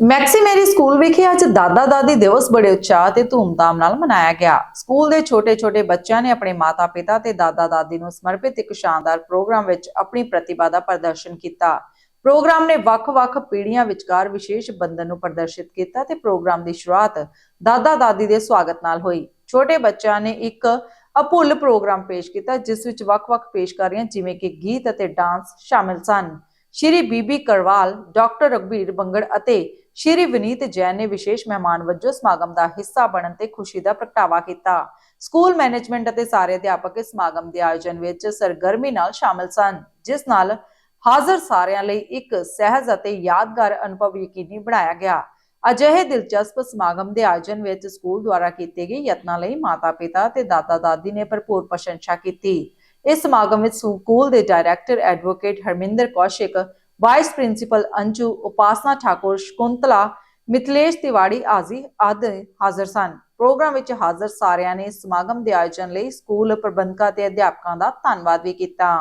Maxi ਮੇਰੀ school ਵਿਖੇ ਅੱਜ ਦਾਦਾ ਦਾਦੀ ਦਿਵਸ ਬੜੇ ਉਤਸ਼ਾਹ ਤੇ ਧੂਮਧਾਮ ਨਾਲ ਮਨਾਇਆ ਗਿਆ। ਸਕੂਲ ਦੇ ਛੋਟੇ-ਛੋਟੇ ਬੱਚਿਆਂ ਨੇ ਆਪਣੇ ਮਾਤਾ-ਪਿਤਾ ਤੇ ਦਾਦਾ ਦਾਦੀ ਨੂੰ ਸਮਰਪਿਤ ਇੱਕ ਸ਼ਾਨਦਾਰ ਪ੍ਰੋਗਰਾਮ ਵਿੱਚ ਆਪਣੀ ਪ੍ਰਤਿਭਾ ਦਾ ਪ੍ਰਦਰਸ਼ਨ ਕੀਤਾ। ਪ੍ਰੋਗਰਾਮ ਨੇ ਵੱਖ-ਵੱਖ ਪੀੜ੍ਹੀਆਂ ਵਿਚਕਾਰ ਵਿਸ਼ੇਸ਼ ਬੰਧਨ ਨੂੰ ਪ੍ਰਦਰਸ਼ਿਤ ਕੀਤਾ ਤੇ ਪ੍ਰੋਗਰਾਮ ਦੀ ਸ਼ੁਰੂਆਤ ਦਾਦਾ ਦਾਦੀ ਦੇ ਸਵਾਗਤ ਨਾਲ ਹੋਈ। ਛੋਟੇ ਬੱਚਿਆਂ ਨੇ ਇੱਕ ਅਭੁੱਲ ਪ੍ਰੋਗਰਾਮ ਪੇਸ਼ ਕੀਤਾ, ਜਿਸ ਵਿੱਚ ਵੱਖ-ਵੱਖ ਪੇਸ਼ਕਾਰੀਆਂ ਜਿਵੇਂ ਕਿ ਗੀਤ ਅਤੇ ਡਾਂਸ ਸ਼ਾਮਿਲ ਸਨ। ਸ਼੍ਰੀ ਬੀਬੀ ਕਰਵਾਲ, ਡਾਕਟਰ ਰਗਬੀਰ ਬੰਗੜ ਅਤੇ ਸ਼੍ਰੀ ਵਿਨੀਤ ਜੈਨ ਨੇ ਵਿਸ਼ੇਸ਼ ਮਹਿਮਾਨ ਵਜੋਂ ਸਮਾਗਮ ਦਾ ਹਿੱਸਾ ਬਣਨ ਤੇ ਖੁਸ਼ੀ ਦਾ ਪ੍ਰਗਟਾਵਾ ਕੀਤਾ। ਸਕੂਲ ਮੈਨੇਜਮੈਂਟ ਅਤੇ ਸਾਰੇ ਅਧਿਆਪਕ ਇਸ ਸਮਾਗਮ ਦੇ ਆਯੋਜਨ ਵਿੱਚ ਸਰਗਰਮੀ ਨਾਲ ਸ਼ਾਮਲ ਸਨ, ਜਿਸ ਨਾਲ ਹਾਜ਼ਰ ਸਾਰਿਆਂ ਲਈ ਇੱਕ ਸਹਿਜ ਅਤੇ ਯਾਦਗਾਰ ਅਨੁਭਵ ਯਕੀਨੀ ਬਣਾਇਆ ਗਿਆ। ਅਜਿਹੇ ਦਿਲਚਸਪ ਸਮਾਗਮ ਦੇ ਆਯੋਜਨ ਵਿੱਚ ਸਕੂਲ ਦੁਆਰਾ ਕੀਤੇ ਗਏ ਯਤਨਾਂ ਲਈ ਮਾਤਾ-ਪਿਤਾ ਤੇ ਦਾਦਾ-ਦਾਦੀ ਨੇ ਭਰਪੂਰ ਪ੍ਰਸ਼ੰਸਾ ਕੀਤੀ। ਇਸ ਸਮਾਗਮ ਵਿੱਚ ਸਕੂਲ ਦੇ director advocate Harminder Kaushik vice principal Anju Upasana Thakur Shakuntala Mithlesh Tiwari ਆਜ਼ੀ ਆਦਿ ਹਾਜ਼ਰ ਸਨ ਪ੍ਰੋਗਰਾਮ ਵਿੱਚ ਹਾਜ਼ਰ ਸਾਰਿਆਂ ਨੇ ਸਮਾਗਮ ਦੇ ਆਯੋਜਨ ਲਈ ਸਕੂਲ ਪ੍ਰਬੰਧਕਾਂ ਤੇ ਅਧਿਆਪਕਾਂ ਦਾ ਧੰਨਵਾਦ ਵੀ ਕੀਤਾ।